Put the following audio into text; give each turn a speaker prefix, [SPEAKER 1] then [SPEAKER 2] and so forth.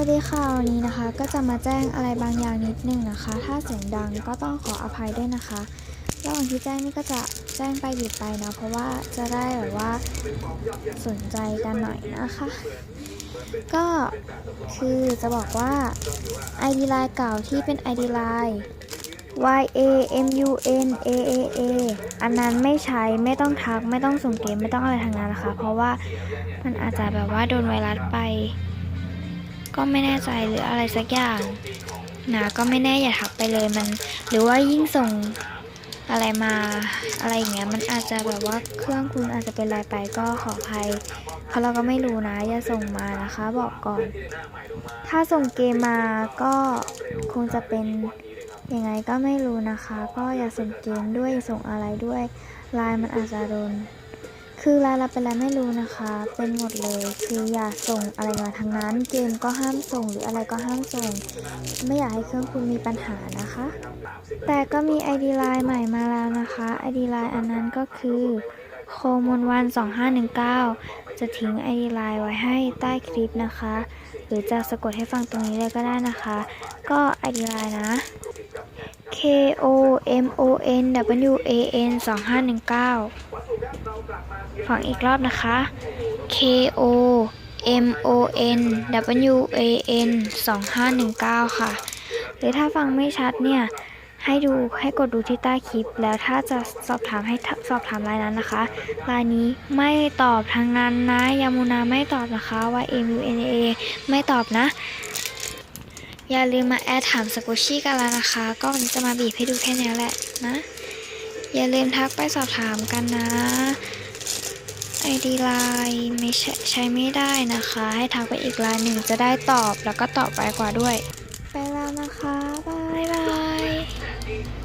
[SPEAKER 1] วัสดีค่ะวันนี้นะคะก็จะมาแจ้งอะไรบางอย่างนิดนึงนะคะ ถ้าเสียงดังก็ต้องขออภัยด้วยนะคะระหว่างที่แจ้งนี่ก็จะแจ้งไปหยุดไปนะเพราะว่าจะได้แบบว่าสนใจกันหน่อยนะคะ ก็คือจะบอกว่า ID Line เก่าที่เป็น ID Line Y A M U N A A A อันนั้นไม่ใช้ไม่ต้องทักไม่ต้องส่งเกมไม่ต้องอะไรทางนั้นนะคะ เพราะว่ามันอาจจะแบบว่าโดนไวรัสไป ก็ไม่แน่ใจหรืออะไรสักอย่างนะก็ไม่แน่อย่าทักไปเลยมัน หรือว่ายิ่งส่งอะไรมาอะไรอย่างเงี้ยมันอาจจะแบบว่าเครื่องคุณอาจจะเป็นอะไรไปก็ขออภัยเพราะเราก็ไม่รู้นะอย่าส่งมานะคะ บอกก่อน ถ้าส่งเกมมาก็คงจะเป็นยังไงก็ไม่รู้นะคะ ก็อย่าส่งเกมด้วยส่งอะไรด้วยลน์มันอาจจะโดน คือรายเราเป็นอะไรไม่รู้นะคะ เป็นหมดเลยคืออย่าส่งอะไรมาทางนั้น เกมก็ห้ามส่งหรืออะไรก็ห้ามส่ง ไม่อยากให้เครื่องคุณมีปัญหานะคะ แต่ก็มี ID Line ใหม่มาแล้วนะคะ ID Line อันนั้นก็คือโคมนวัน 2519 จะทิ้ง ID Line ไว้ให้ใต้คลิปนะคะ หรือจะสะกดให้ฟังตรงนี้เลยก็ได้นะคะ ก็ ID Line นะ K O M O N W A N 2519 ฟังอีกรอบนะคะ K O M O N W A N 2519 ค่ะ หรือถ้าฟังไม่ชัดเนี่ย ให้ดูให้กดดูที่ใต้คลิป แล้วถ้าจะสอบถามให้สอบถามรายนั้นนะคะรายนี้ไม่ตอบทางนั้นนะยามูนาไม่ตอบนะคะว่า M U N A ไม่ตอบนะ อย่าลืมมาแอดถามสกุชี่กันแล้วนะคะ ก็วันนี้จะมาบีบให้ดูแค่นี้แหละนะ อย่าลืมทักไปสอบถามกันนะไอดีไลน์ไม่ใช้ไม่ได้นะคะ ให้ทักไปอีกไลน์หนึ่งจะได้ตอบแล้วก็ตอบไปกว่าด้วย ไปแล้วนะคะ บายบาย